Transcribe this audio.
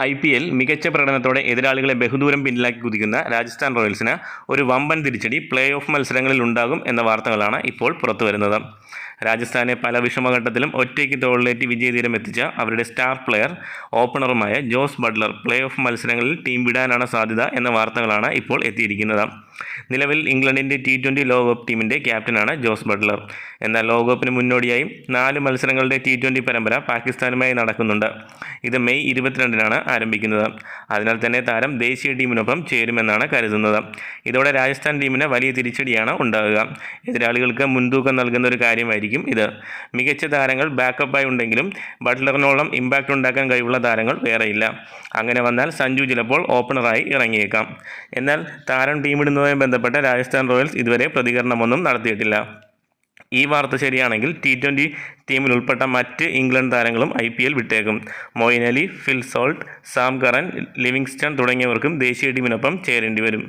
I P L മികച്ച പ്രകടനത്തോടെ എതിരാളികളെ ബഹുദൂരം പിന്നിലാക്കി കുതിക്കുന്ന രാജസ്ഥാൻ റോയൽസിന് ഒരു വമ്പൻ തിരിച്ചടി പ്ലേ ഓഫ് മത്സരങ്ങളിൽ ഉണ്ടാകും എന്ന വാർത്തകളാണ് ഇപ്പോൾ പുറത്തുവരുന്നത് രാജസ്ഥാനെ പല വിഷമഘട്ടത്തിലും ഒറ്റയ്ക്ക് തോളിലേറ്റി വിജയതീരം എത്തിച്ച അവരുടെ സ്റ്റാർ പ്ലെയർ ഓപ്പണറുമായ ജോസ് ബട്ട്ലർ പ്ലേ ഓഫ് മത്സരങ്ങളിൽ ടീം വിടാനാണ് സാധ്യത എന്ന വാർത്തകളാണ് ഇപ്പോൾ എത്തിയിരിക്കുന്നത്. നിലവിൽ ഇംഗ്ലണ്ടിന്റെ ടി ട്വന്റി ലോകകപ്പ് ടീമിന്റെ ക്യാപ്റ്റനാണ് ജോസ് ബട്ട്ലർ. എന്നാൽ ലോകകപ്പിന് മുന്നോടിയായി നാല് മത്സരങ്ങളുടെ ടി ട്വന്റി പരമ്പര പാകിസ്ഥാനുമായി നടക്കുന്നുണ്ട്. ഇത് മെയ് ഇരുപത്തിരണ്ടിനാണ് ആരംഭിക്കുന്നത്. അതിനാൽ തന്നെ താരം ദേശീയ ടീമിനൊപ്പം ചേരുമെന്നാണ് കരുതുന്നത്. ഇതോടെ രാജസ്ഥാൻ ടീമിന് വലിയ തിരിച്ചടിയാണ് ഉണ്ടാകുക എതിരാളികൾക്ക് മുൻതൂക്കം നൽകുന്ന ഒരു കാര്യമായിരിക്കും ഇത്. മികച്ച താരങ്ങൾ ബാക്കപ്പായി ഉണ്ടെങ്കിലും ബട്ട്ലറിനോളം ഇമ്പാക്റ്റ് ഉണ്ടാക്കാൻ കഴിവുള്ള താരങ്ങൾ വേറെയില്ല. അങ്ങനെ വന്നാൽ സഞ്ജു ചിലപ്പോൾ ഓപ്പണറായി ഇറങ്ങിയേക്കാം. എന്നാൽ താരം ടീമിടുന്നതുമായി ബന്ധപ്പെട്ട രാജസ്ഥാൻ റോയൽസ് ഇതുവരെ പ്രതികരണമൊന്നും നടത്തിയിട്ടില്ല. ഈ വാർത്ത ശരിയാണെങ്കിൽ ടി ട്വന്റി ടീമിൽ ഉൾപ്പെട്ട മറ്റ് ഇംഗ്ലണ്ട് താരങ്ങളും I P L വിട്ടേക്കും. Moeen Ali Phil Salt Sam Curran Livingstone തുടങ്ങിയവർക്കും ദേശീയ ടീമിനൊപ്പം ചേരേണ്ടി വരും.